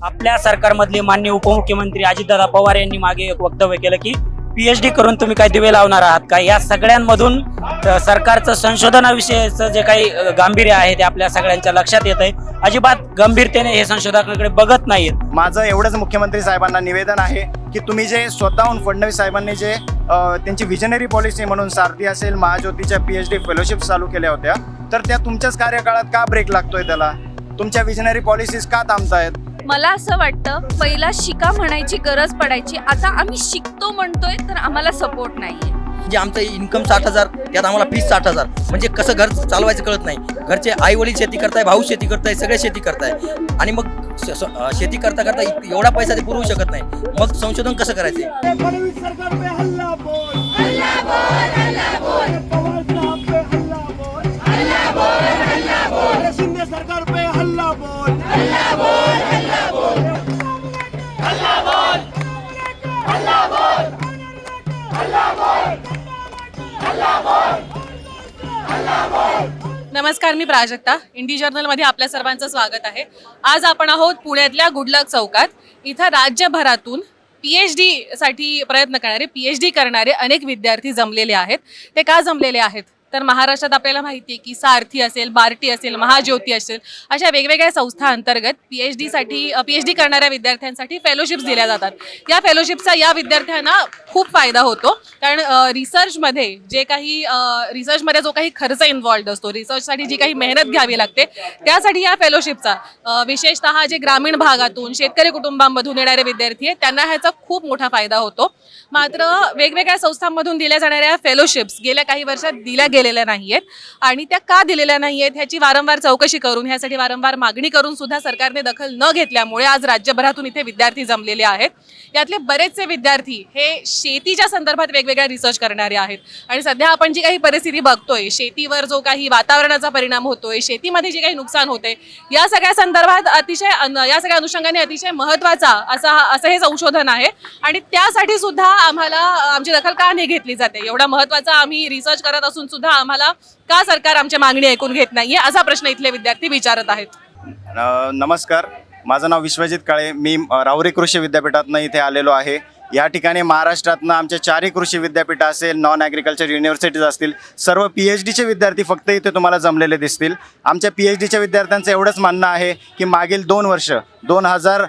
आपल्या सरकारमधले मान्य उपमुख्यमंत्री अजितदादा पवार यांनी मागे एक वक्तव्य केलं की पीएच डी करून तुम्ही काय दिवे लावणार आहात का? या सगळ्यांमधून सरकारचं संशोधनाविषयीचं जे काही गांभीर्य आहे ते आपल्या सगळ्यांच्या लक्षात येत आहे अजिबात गंभीरतेने हे संशोधकाकडे बघत नाहीत माझं एवढंच मुख्यमंत्री साहेबांना निवेदन आहे की तुम्ही जे स्वतःहून फडणवीस साहेबांनी जे त्यांची विजनरी पॉलिसी म्हणून सारथी असेल महाज्योतीच्या पी एच डी फेलोशिप चालू केल्या होत्या तर त्या तुमच्याच कार्यकाळात का ब्रेक लागतोय त्याला? तुमच्या विजनरी पॉलिसीज का थांबतायत? मला असं वाटतं पहिला शिका म्हणायची गरज पडायची. आता आम्ही शिकतो म्हणतोय तर आम्हाला सपोर्ट नाहीये. जे आमचं इन्कम साठ हजार त्यात आम्हाला फीस साठ हजार. म्हणजे कसं घर चालवायचं कळत नाही. घरचे आई वडील शेती करताय भाऊ शेती करताय सगळे शेती करताय. आणि मग शेती करता करता एवढा पैसा ते पुरवू शकत नाही. मग संशोधन कसं करायचं? नमस्कार मी प्राजक्ता. इंडी जर्नलमध्ये आपल्या सर्वांचं स्वागत आहे. आज आपण आहोत पुण्यातल्या गुडलक चौकात. इथं राज्यभरातून पी एच डीसाठी प्रयत्न करणारे पी एच डी करणारे अनेक विद्यार्थी जमलेले आहेत. ते का जमलेले आहेत? तर महाराष्ट्रात आपल्याला माहिती आहे की सारथी असेल बार्टी असेल महाज्योती असेल अशा वेगवेगळ्या संस्था अंतर्गत पी एच डीसाठी पी एच डी करणाऱ्या विद्यार्थ्यांसाठी फेलोशिप्स दिल्या जातात. या फेलोशिपचा या विद्यार्थ्यांना खूप फायदा होतो. कारण रिसर्चमध्ये जे काही रिसर्चमध्ये जो काही खर्च इन्व्हॉल्ड असतो रिसर्चसाठी जी काही मेहनत घ्यावी लागते त्यासाठी या फेलोशिपचा विशेषतः जे ग्रामीण भागातून शेतकरी कुटुंबांमधून येणारे विद्यार्थी आहेत त्यांना ह्याचा खूप मोठा फायदा होतो. मात्र वेगवेगळ्या संस्थांमधून दिल्या जाणाऱ्या फेलोशिप्स गेल्या काही वर्षात दिल्या गेलेल्या नाही आहेत आणि त्या का दिलेल्या नाही आहेत ह्याची वारंवार चौकशी करून ह्यासाठी वारंवार मागणी करून सुद्धा सरकारने दखल न घेतल्यामुळे आज राज्यभरातून इथे विद्यार्थी जमलेले आहेत. यातले बरेचसे विद्यार्थी हे शेतीच्या संदर्भात वेगवेगळ्या रिसर्च करणारे आहेत. आणि सध्या आपण जी काही परिस्थिती बघतोय शेतीवर जो काही वातावरणाचा परिणाम होतोय शेतीमध्ये जे काही नुकसान होते या सगळ्या संदर्भात अतिशय या सगळ्या अनुषंगाने अतिशय महत्त्वाचा असा असं हे संशोधन आहे. आणि त्यासाठी सुद्धा आम्हाला आमची दखल का नाही घेतली जाते? एवढा महत्त्वाचा आम्ही रिसर्च करत असून सुद्धा आम्हाला का सरकार आमच्या मागणी ऐकून घेत नाहीये असा प्रश्न इथले विद्यार्थी विचारत आहेत. नमस्कार. माझं नाव विश्वजित काळे. मी अ, राहुरी कृषी विद्यापीठातनं इथे आलेलो आहे. या ठिकाणी महाराष्ट्रातनं आमच्या चारही कृषी विद्यापीठ असेल नॉन ॲग्रिकल्चर युनिव्हर्सिटीज असतील सर्व पी एच डीचे विद्यार्थी फक्त इथे तुम्हाला जमलेले दिसतील. आमच्या पी एच डीच्या विद्यार्थ्यांचं एवढंच म्हणणं आहे की मागील दोन वर्ष दोन हजार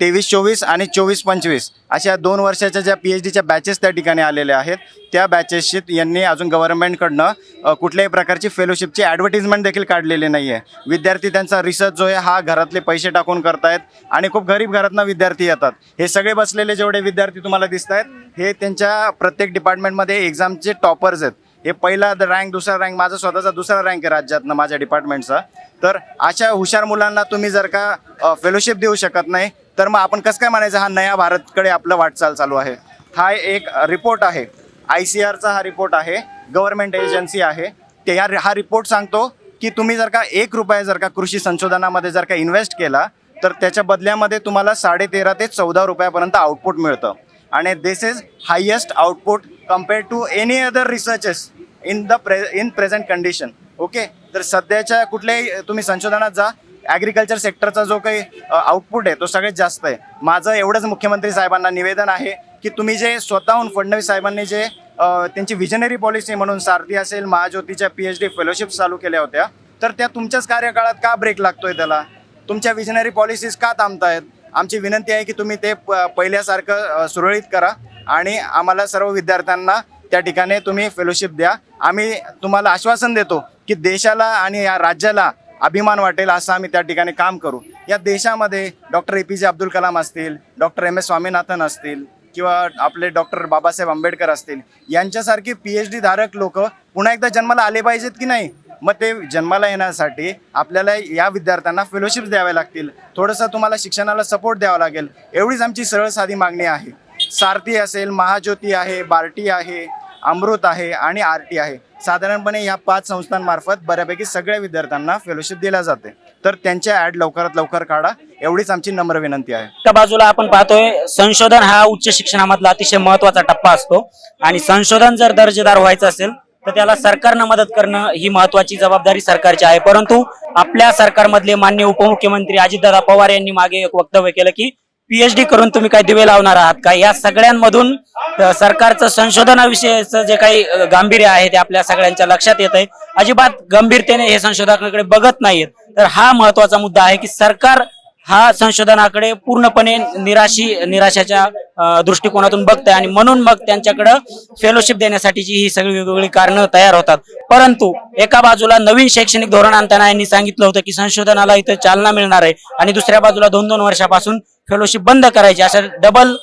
तेवीस चोवीस आणि चोवीस पंचवीस अशा दोन वर्षाच्या ज्या पी एच डीच्या बॅचेस त्या ठिकाणी आलेल्या आहेत. त्या बॅचेसशी यांनी अजून गव्हर्नमेंटकडनं कुठल्याही प्रकारची फेलोशिपची ॲडव्हर्टिजमेंट देखील काढलेली नाही आहे विद्यार्थी त्यांचा रिसर्च जो आहे हा घरातले पैसे टाकून करतायत आणि खूप गरीब घरातनं विद्यार्थी येतात. हे सगळे बसलेले जेवढे विद्यार्थी तुम्हाला दिसत आहेत हे त्यांच्या प्रत्येक डिपार्टमेंटमध्ये एक्झामचे टॉपर्स आहेत. हे पहिला रँक दुसरा रँक माझा स्वतःचा दुसरा रँक आहे राज्यातनं माझ्या डिपार्टमेंटचा तर अशा हुशार मुलांना तुम्ही जर का फेलोशिप देऊ शकत नाही तर मग आपण कसं काय म्हणायचं हा नया भारतकडे आपलं वाटचाल चालू आहे. हा एक रिपोर्ट आहे. आय सी आरचा हा रिपोर्ट आहे. गव्हर्नमेंट एजन्सी आहे. ते या हा रिपोर्ट सांगतो की तुम्ही जर का एक रुपया जर का कृषी संशोधनामध्ये जर का इन्व्हेस्ट केला तर त्याच्या बदल्यामध्ये तुम्हाला साडे तेरा ते चौदा रुपयापर्यंत आउटपुट मिळतं. आणि this is highest output compare to any other researches in the pre in present condition okay तर सध्याच्या कुठल्याही तुम्ही संशोधनात जा. ॲग्रिकल्चर सेक्टरचा जो काही आउटपुट आहे तो सगळ्यात जास्त आहे. माझं एवढंच मुख्यमंत्री साहेबांना निवेदन आहे की तुम्ही जे स्वतःहून फडणवीस साहेबांनी जे त्यांची विजनरी पॉलिसी म्हणून सारथी असेल महाज्योतीच्या पी एच डी फेलोशिप चालू केल्या होत्या तर त्या तुमच्याच कार्यकाळात का ब्रेक लागतोय त्याला? तुमच्या विजनरी पॉलिसीज का थांबतायत? आमची विनंती आहे की तुम्ही ते प- पहिल्यासारखं सुरळीत करा. आणि आम्हाला सर्व विद्यार्थ्यांना त्या ठिकाणी तुम्ही फेलोशिप द्या. आम्ही तुम्हाला आश्वासन देतो की देशाला आणि या राज्याला अभिमान वाटेल असं आम्ही त्या ठिकाणी काम करू. या देशामध्ये डॉक्टर ए पी जे अब्दुल कलाम असतील डॉक्टर एम एस स्वामीनाथन असतील किंवा आपले डॉक्टर बाबासाहेब आंबेडकर असतील यांच्यासारखे पी एच डी धारक लोक पुन्हा एकदा जन्माला आले पाहिजेत की नाही? मग ते जन्माला येण्यासाठी आपल्याला या विद्यार्थ्यांना फेलोशिप्स द्यावे लागतील. थोडंसं तुम्हाला शिक्षणाला सपोर्ट द्यावा लागेल. एवढीच आमची सरळ साधी मागणी आहे. सारथी असेल महाज्योती आहे बार्टी आहे अमृत आहे आणि आर टी आहे. साधारणपणे या पाच संस्थांमार्फत बऱ्यापैकी सगळ्या विद्यार्थ्यांना फेलोशिप दिल्या जाते. तर त्यांच्या ॲड लवकरात लवकर काढा. एवढीच आमची नम्र विनंती आहे. एका बाजूला आपण पाहतोय संशोधन हा उच्च शिक्षणामधला अतिशय महत्त्वाचा टप्पा असतो. आणि संशोधन जर दर्जेदार व्हायचं असेल तर त्याला सरकारनं मदत करणं ही महत्वाची जबाबदारी सरकारची आहे. परंतु आपल्या सरकारमधले मान्य उपमुख्यमंत्री अजितदादा पवार यांनी मागे एक वक्तव्य केलं की पीएचडी करून तुम्ही काय दिवे लावणार आहात का? या सगळ्यांमधून सरकारचं संशोधनाविषयीचं जे काही गांभीर्य आहे ते आपल्या सगळ्यांच्या लक्षात येत आहे अजिबात गंभीरतेने हे संशोधनाकडे बघत नाहीत. तर हा महत्त्वाचा मुद्दा आहे की सरकार हा संशोधनाकडे पूर्णपणे निराशी निराशाच्या दृष्टिकोनातून बघत आहे आणि म्हणून मग त्यांच्याकडं फेलोशिप देण्यासाठीची ही सगळी वेगवेगळी कारणं तयार होतात. परंतु एका बाजूला नवीन शैक्षणिक धोरण आणताना यांनी सांगितलं होतं की संशोधनाला इथं चालना मिळणार आहे आणि दुसऱ्या बाजूला दोन दोन वर्षापासून फेलोशिप बंद करायची असं डबल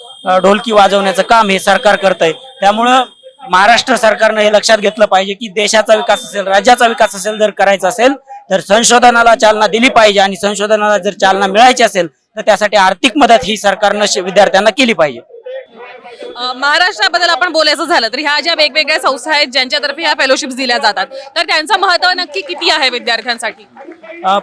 ढोलकी वाजवण्याचं काम हे सरकार करत आहे त्यामुळं महाराष्ट्र सरकारनं हे लक्षात घेतलं पाहिजे की देशाचा विकास असेल राज्याचा विकास असेल जर करायचा असेल तर संशोधनाला चालना दिली पाहिजे आणि संशोधनाला जर चालना मिळायची असेल तर त्यासाठी आर्थिक मदत ही सरकारनं विद्यार्थ्यांना केली पाहिजे. महाराष्ट्राबद्दल आपण बोलायचं झालं तर ह्या ज्या वेगवेगळ्या संस्था आहेत ज्यांच्यातर्फे ह्या फेलोशिप्स दिल्या जातात तर त्यांचं महत्त्व नक्की किती आहे विद्यार्थ्यांसाठी?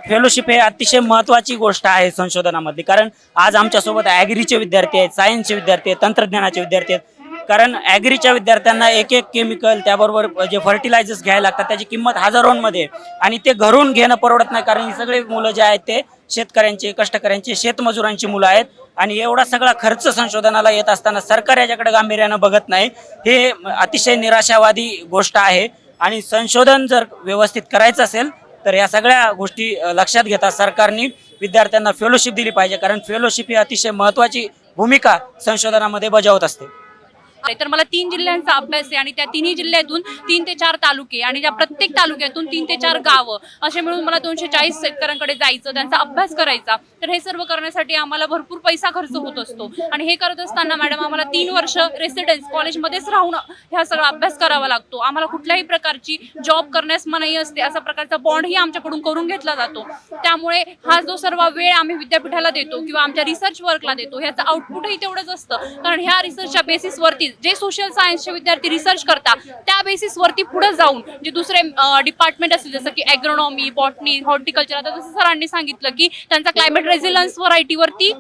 फेलोशिप हे अतिशय महत्वाची गोष्ट आहे संशोधनामधली कारण आज आमच्यासोबत ॲग्रीचे विद्यार्थी आहेत सायन्सचे विद्यार्थी आहेत तंत्रज्ञानाचे विद्यार्थी आहेत. कारण ॲग्रीच्या विद्यार्थ्यांना एक एक केमिकल त्याबरोबर जे फर्टिलायझर्स घ्यायला लागतात त्याची किंमत हजारोंमध्ये आणि ते घरून घेणं परवडत नाही कारण ही सगळे मुलं जे आहेत ते शेतकऱ्यांचे कष्टकऱ्यांचे शेतमजुरांची मुलं आहेत. आणि एवढा सगळा खर्च संशोधनाला येत असताना सरकार याच्याकडे गांभीर्यानं बघत नाही. हे अतिशय निराशावादी गोष्ट आहे. आणि संशोधन जर व्यवस्थित करायचं असेल तर या सगळ्या गोष्टी लक्षात घेता सरकारने विद्यार्थ्यांना फेलोशिप दिली पाहिजे. कारण फेलोशिप ही अतिशय महत्त्वाची भूमिका संशोधनामध्ये बजावत असते. तर मला तीन जिल्ह्यांचा अभ्यास आहे आणि त्या तिन्ही जिल्ह्यातून तीन ते चार तालुके आणि त्या प्रत्येक तालुक्यातून तीन ते चार गावं असे मिळून मला दोनशे चाळीस शेतकऱ्यांकडे जायचं त्यांचा अभ्यास करायचा. तर हे सर्व करण्यासाठी आम्हाला भरपूर पैसा खर्च होत असतो. आणि हे करत असताना मॅडम आम्हाला तीन वर्ष रेसिडेन्स कॉलेजमध्येच राहून ह्या सगळा अभ्यास करावा लागतो. आम्हाला कुठल्याही प्रकारची जॉब करण्यास मनाई असते असा प्रकारचा बॉन्डही आमच्याकडून करून घेतला जातो. त्यामुळे हा जो सर्व वेळ आम्ही विद्यापीठाला देतो किंवा आमच्या रिसर्च वर्कला देतो ह्याचं आउटपुटही तेवढंच असतं. कारण ह्या रिसर्चच्या बेसिसवरती जे सोशल सायन्सचे विद्यार्थी रिसर्च करतात त्या बेसिसवरती पुढे जाऊन जे दुसरे डिपार्टमेंट असतील जसं की ॲग्रोनॉमी बॉटनी हॉर्टिकल्चर आता जसं सरांनी सांगितलं की त्यांचा क्लायमेट रेझिलन्स व्हरायटीवरती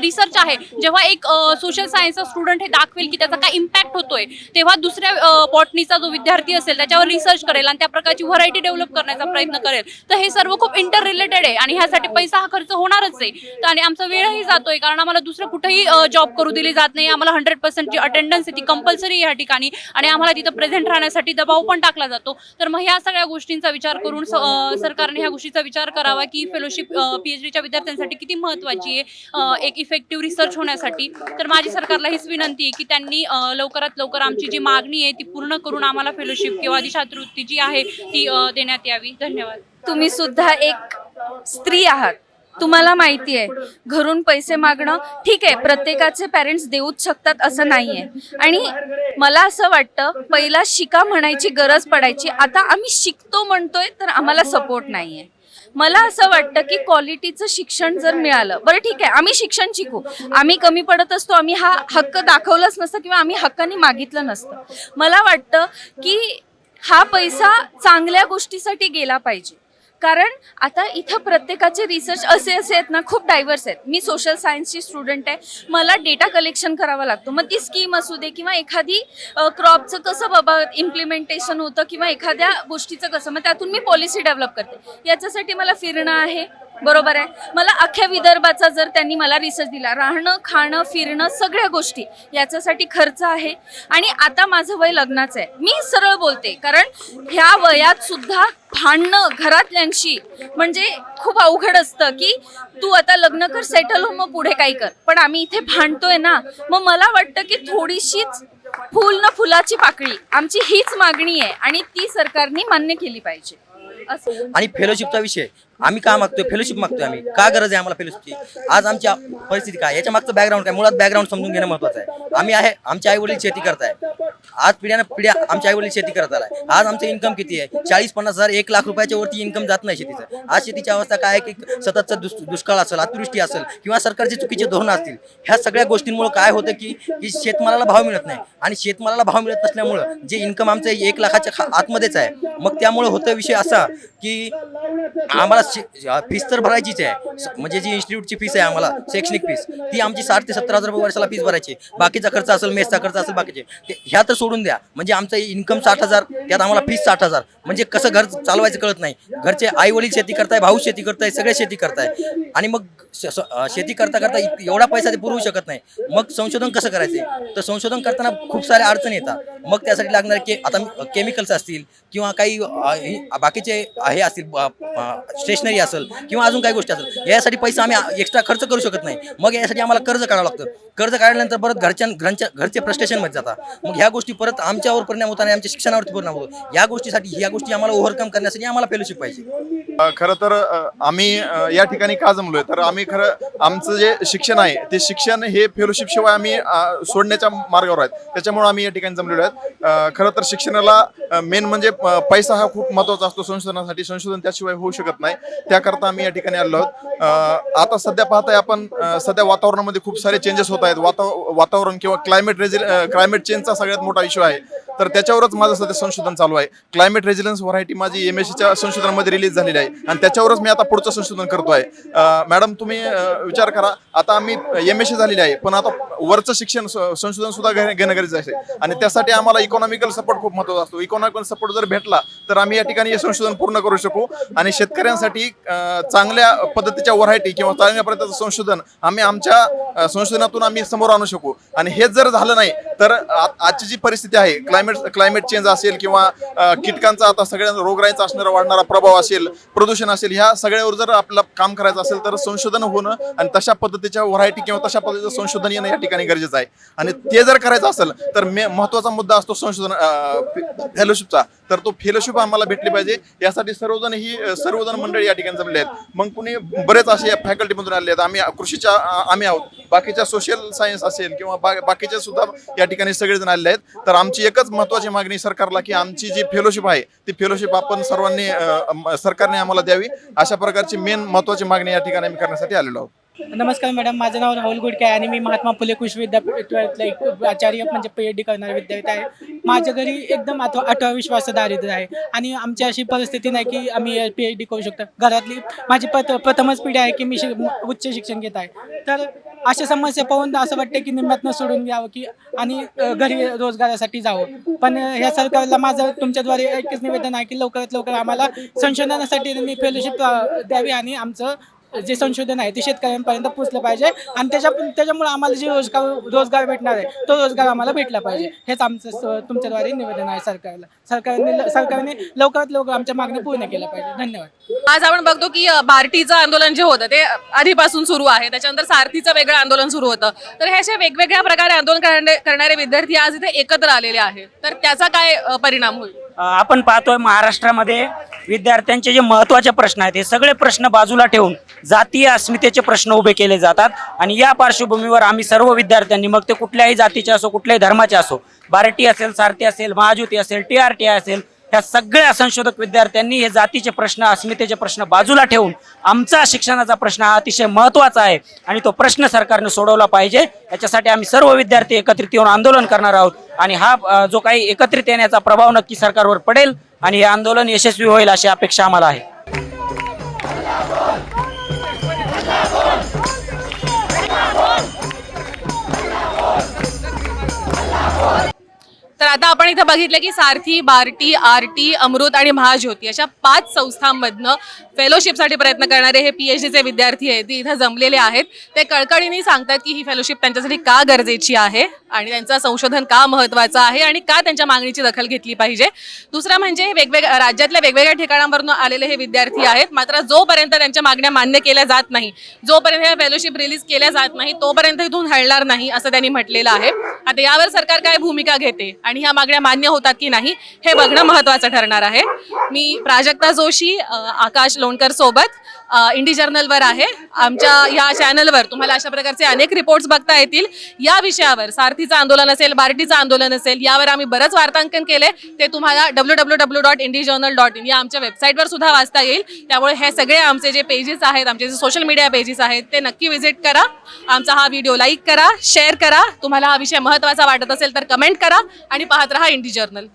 रिसर्च आहे. जेव्हा एक सोशल सायन्सचा स्टुडंट हे दाखवेल की त्याचा काय इम्पॅक्ट होतोय तेव्हा दुसऱ्या बॉटनीचा जो विद्यार्थी असेल त्याच्यावर रिसर्च करेल आणि त्या प्रकारची व्हरायटी डेव्हलप करण्याचा प्रयत्न करेल. तर हे सर्व खूप इंटर रिलेटेड आहे आणि ह्यासाठी पैसा हा खर्च होणारच आहे. तर आणि आमचा वेळही जातोय कारण आम्हाला दुसरं कुठेही जॉब करू दिली जात नाही. आम्हाला हंड्रेड पर्सेंट जी अटेंडन्स आहे ती कंपल्सरी या ठिकाणी आणि आम्हाला तिथं प्रेझेंट राहण्यासाठी दबाव पण टाकला जातो. तर मग ह्या सगळ्या गोष्टींचा विचार करून सरकारने ह्या गोष्टीचा विचार करावा की फेलोशिप पीएचडीच्या विद्यार्थ्यांसाठी किती महत्त्वाची आहे. एक इफेक्टिव्ह रिसर्च होण्यासाठी तर माझी सरकारला हीच विनंती आहे की त्यांनी लवकरात लवकर आमची जी मागणी आहे ती पूर्ण करून आम्हाला फेलोशिप किंवा दिशातृत्ती जी आहे ती देण्यात यावी. धन्यवाद. तुम्ही सुद्धा एक स्त्री आहात. तुम्हाला माहिती आहे घरून पैसे मागणं ठीक आहे प्रत्येकाचे पॅरेंट्स देऊच शकतात असं नाही आहे आणि मला असं वाटतं पहिला शिका म्हणायची गरज पडायची. आता आम्ही शिकतो म्हणतोय तर आम्हाला सपोर्ट नाही आहे मला असं वाटतं की क्वालिटीचं शिक्षण जर मिळालं बरं ठीक आहे आम्ही शिक्षण शिकू. आम्ही कमी पडत असतो आम्ही हा हक्क दाखवलाच नसतं किंवा आम्ही हक्काने मागितलं नसतं. मला वाटतं की हा पैसा चांगल्या गोष्टीसाठी गेला पाहिजे. कारण आता इथं प्रत्येकाचे रिसर्च असे असे आहेत ना खूप डायव्हर्स आहेत. मी सोशल सायन्सची स्टुडंट आहे. मला डेटा कलेक्शन करावा लागतो. मग ती स्कीम असू दे किंवा एखादी क्रॉपचं कसं बाबा इम्प्लिमेंटेशन होतं किंवा एखाद्या गोष्टीचं कसं मग त्यातून मी पॉलिसी डेव्हलप करते. याच्यासाठी मला फिरणं आहे. बरोबर आहे. मला अख्ख्या विदर्भाचा जर त्यांनी मला रिसर्च दिला राहणं खाणं फिरणं सगळ्या गोष्टी याच्यासाठी खर्च आहे. आणि आता माझं वय लग्नाचं आहे. मी सरळ बोलते कारण ह्या वयात सुद्धा भांडणं घरातल्यांशी म्हणजे खूप अवघड असतं की तू आता लग्न कर सेटल हो मग पुढे काही कर. पण आम्ही इथे भांडतोय ना मग मला वाटतं की थोडीशीच फुल न फुलाची पाकळी आमची हीच मागणी आहे आणि ती सरकारने मान्य केली पाहिजे. असं आणि फेलोशिपचा विषय. आम्ही का मागतोय? फेलोशिप मागतोय आम्ही. का गरज आहे आम्हाला फेलोशिपची आज आमची परिस्थिती काय? याच्या मागचं बॅकग्राऊंड काय? मुळात बॅकग्राऊंड समजून घेणं महत्वाचं आहे. आम्ही आहे आमच्या आई वडील शेती करताय. आज पिढ्यानं पिढ्या आमच्या आईवडील शेती करत आलाय. आज आमचं इन्कम किती आहे? चाळीस पन्नास हजार एक लाख रुपयाच्या वरती इन्कम जात नाही शेतीचं. आज शेतीची अवस्था काय आहे की सततचा दुष् दुष्काळ असेल अतिवृष्टी असेल किंवा सरकारचे चुकीचे धोरण असतील ह्या सगळ्या गोष्टींमुळे काय होतं की की शेतमालाला भाव मिळत नाही. आणि शेतमालाला भाव मिळत नसल्यामुळं जे इन्कम आमचं एक लाखाच्या खा- आतमध्येच आहे. मग त्यामुळे होतं विषय असा की आम्हाला फीस तर भरायचीच आहे. म्हणजे जी इन्स्टिट्यूटची फीस आहे आम्हाला शैक्षणिक फीस ती आमची साठ ते सत्तर हजार रुपये वर्षाला फीस भरायची. बाकीचा खर्च असेल मेसचा खर्च असेल बाकीचे. ह्या तर सोडून द्या. म्हणजे आमचं इन्कम साठ हजार त्यात आम्हाला फीस साठ हजार. म्हणजे कसं घर चालवायचं कळत नाही. घरचे आई वडील शेती करताय भाऊ शेती करताय सगळे शेती करताय. आणि मग शेती करता करता एवढा पैसा ते पुरवू शकत नाही. मग संशोधन कसं करायचं? तर संशोधन करताना खूप साऱ्या अडचणी येतात. मग त्यासाठी लागणारे के आता केमिकल्स असतील किंवा काही बाकीचे हे असतील स्टेशनरी असेल किंवा अजून काही गोष्टी असेल यासाठी पैसा आम्ही एक्स्ट्रा खर्च करू शकत नाही. मग यासाठी आम्हाला कर्ज काढावं लागतं. कर्ज काढल्यानंतर परत घरच्या घरच्या घरचे फ्रस्ट्रेशनमध्ये जातात. मग ह्या गोष्टी परत आमच्यावर परिणाम होत आणि आमच्या शिक्षणावरती परिणाम होतो. या गोष्टीसाठी या गोष्टी आम्हाला ओव्हरकम करण्यासाठी आम्हाला फेलोशिप पाहिजे. खरं तर आम्ही या ठिकाणी का जमलोय? तर आम्ही खरं आमचं जे शिक्षण आहे ते शिक्षण हे फेलोशिप शिवाय आम्ही सोडण्याच्या मार्गावर आहेत. त्याच्यामुळे आम्ही या ठिकाणी जमलेलो आहेत. खरं तर शिक्षणाला मेन म्हणजे पैसा हा खूप महत्त्वाचा असतो संशोधनासाठी. संशोधन त्याशिवाय होऊ शकत नाही. त्याकरता आम्ही या ठिकाणी आलो आहोत. आता सध्या पाहताय आपण सध्या वातावरणामध्ये खूप सारे चेंजेस होत आहेत. वाता वातावरण किंवा क्लायमेट रेझि क्लायमेट चेंजचा सगळ्यात मोठा इश्यू आहे तर त्याच्यावरच माझं सध्या संशोधन चालू आहे. क्लायमेट रेझिलन्स व्हरायटी माझी एम एस सीच्या संशोधनामध्ये रिलीज झालेली आहे. आणि त्याच्यावरच मी आता पुढचं संशोधन करतोय. आहे मॅडम तुम्ही विचार करा. आता आम्ही एम एस सी झालेली आहे पण आता वरचं शिक्षण संशोधन सुद्धा घेणं घेणं गरजेचं आहे. आणि त्यासाठी आम्हाला इकॉनॉमिकल सपोर्ट खूप महत्त्वाचा असतो. इकॉनॉमिकल सपोर्ट जर भेटला तर आम्ही या ठिकाणी हे संशोधन पूर्ण करू शकू. आणि शेतकऱ्यांसाठी चांगल्या पद्धतीच्या व्हरायटी किंवा चांगल्या पद्धतीचं संशोधन आम्ही आमच्या संशोधनातून आम्ही समोर आणू शकू. आणि हेच जर झालं नाही तर आजची जी परिस्थिती आहे क्लायमेट क्लायमेट चेंज असेल किंवा कीटकांचा आता सगळ्या रोगराईचा असणारा वाढणारा प्रभाव असेल प्रदूषण असेल ह्या सगळ्यावर जर आपलं काम करायचं असेल तर संशोधन होणं आणि तशा पद्धतीच्या व्हरायटी किंवा तशा पद्धतीचं संशोधन येणं या ठिकाणी गरजेचं आहे. आणि ते जर करायचं असेल तर मे महत्त्वाचा मुद्दा असतो संशोधन फेलोशिपचा तर तो फेलोशिप आम्हाला भेटली पाहिजे. यासाठी सर्वजण ही सर्वजण मंडळी या ठिकाणी जमले आहेत. मग कुणी बरेच असे फॅकल्टीमधून आले आहेत. आम्ही कृषीच्या आम्ही आहोत. बाकीच्या सोशल सायन्स असेल किंवा बा बाकीचे सुद्धा या ठिकाणी सगळेजण आलेले आहेत. तर आमची एकच महत्त्वाची मागणी सरकारला की आमची जी फेलोशिप आहे ती फेलोशिप आपण सर्वांनी सरकारने आम्हाला द्यावी. अशा प्रकारची मेन महत्त्वाची मागणी या ठिकाणी आम्ही करण्यासाठी आलेलो आहोत. नमस्कार मॅडम माझं नाव राहुल गुडके आहे आणि मी महात्मा फुले कृषी विद्यापीठातला एक आचार्य म्हणजे पी एच डी करणारा विद्यार्थी आहे. माझ्या घरी एकदम आठवा अठरा विश्वास दारिद्र्य आहे आणि आमची अशी परिस्थिती नाही की आम्ही पी एच डी करू शकतो. घरातली माझी पत प्रथमच पिढी आहे की मी शि उच्च शिक्षण घेत आहे. तर अशा समस्या पाहून असं वाटतं की निम्म्यातनं सोडून घ्यावं की आणि घरी रोजगारासाठी जावं. पण ह्या सरकारला माझं तुमच्याद्वारे एकच निवेदन आहे की लवकरात लवकर आम्हाला संशोधनासाठी फेलोशिप द्यावी आणि आमचं जे संशोधन आहे ते शेतकऱ्यांपर्यंत पोहोचलं पाहिजे. आणि त्याच्या त्याच्यामुळे आम्हाला जे रोजगार रोजगार भेटणार आहे तो रोजगार आम्हाला भेटला पाहिजे. हेच आमचं तुमच्याद्वारे निवेदन आहे सरकारला. सरकारने सरकारने लवकरात लवकर आमच्या मागण्या पूर्ण केल्या पाहिजे धन्यवाद. आज आपण बघतो की बार्टीचं आंदोलन जे होतं ते आधीपासून सुरू आहे. त्याच्यानंतर सारथीचं वेगळं आंदोलन सुरू होतं. तर हे असे वेगवेगळ्या प्रकारे आंदोलन करणे- करणारे विद्यार्थी आज इथे एकत्र आलेले आहेत. तर त्याचा काय परिणाम होईल? आपण पाहतोय महाराष्ट्रामध्ये विद्यार्थ्यांचे जे महत्त्वाचे प्रश्न आहेत हे सगळे प्रश्न बाजूला ठेवून जातीय अस्मितेचे प्रश्न उभे केले जातात. आणि या पार्श्वभूमीवर आम्ही सर्व विद्यार्थ्यांनी मग ते कुठल्याही जातीचे असो कुठल्याही धर्माचे असो बार्टी असेल सारथी असेल महाज्योती असेल टी आर टी असेल ह्या सगळ्या संशोधक विद्यार्थ्यांनी हे जातीचे प्रश्न अस्मितेचे प्रश्न बाजूला ठेवून आमचा शिक्षणाचा प्रश्न हा अतिशय महत्त्वाचा आहे आणि तो प्रश्न सरकारने सोडवला पाहिजे. याच्यासाठी आम्ही सर्व विद्यार्थी एकत्रित येऊन आंदोलन करणार आहोत. आणि हा जो काही एकत्रित येण्याचा प्रभाव नक्की सरकारवर पडेल आणि हे आंदोलन यशस्वी होईल अशी अपेक्षा आम्हाला आहे. आता आपण इथं बघितलं की सारथी बार्टी आरटी अमृत आणि महाज्योती अशा पाच संस्थांमधनं फेलोशिपसाठी प्रयत्न करणारे हे पी एच डीचे विद्यार्थी आहेत ते इथं जमलेले आहेत. ते कळकळीने सांगतात की ही फेलोशिप त्यांच्यासाठी का गरजेची आहे आणि त्यांचं संशोधन का महत्त्वाचं आहे आणि का त्यांच्या मागणीची दखल घेतली पाहिजे. दुसरं म्हणजे हे वेगवेगळ्या राज्यातल्या वेगवेगळ्या ठिकाणांवरून आलेले हे विद्यार्थी आहेत. मात्र जोपर्यंत त्यांच्या मागण्या मान्य केल्या जात नाही जोपर्यंत ह्या फेलोशिप रिलीज केल्या जात नाही तोपर्यंत इथून हलणार नाही असं त्यांनी म्हटलेलं आहे. आता यावर सरकार काय भूमिका घेते आणि ह्या मागण्या मान्य होतात की नाही हे बघणं महत्त्वाचं ठरणार आहे. मी प्राजक्ता जोशी आकाश लोणकर सोबत इंडी जर्नलवर आहे. आमच्या या चॅनलवर तुम्हाला अशा प्रकारचे अनेक रिपोर्ट्स बघता येतील. या विषयावर सारथीचं आंदोलन असेल बार्टीचं आंदोलन असेल यावर आम्ही बरंच वार्तांकन केले ते तुम्हाला W W W dot Indie Journal dot in या आमच्या वेबसाईटवर सुद्धा वाचता येईल. त्यामुळे हे सगळे आमचे जे पेजेस आहेत आमचे जे सोशल मीडिया पेजेस आहेत ते नक्की व्हिजिट करा. आमचा हा व्हिडिओ लाईक करा शेअर करा. तुम्हाला हा विषय महत्त्वाचा वाटत असेल तर कमेंट करा आणि पाहत राहा इंडी जर्नल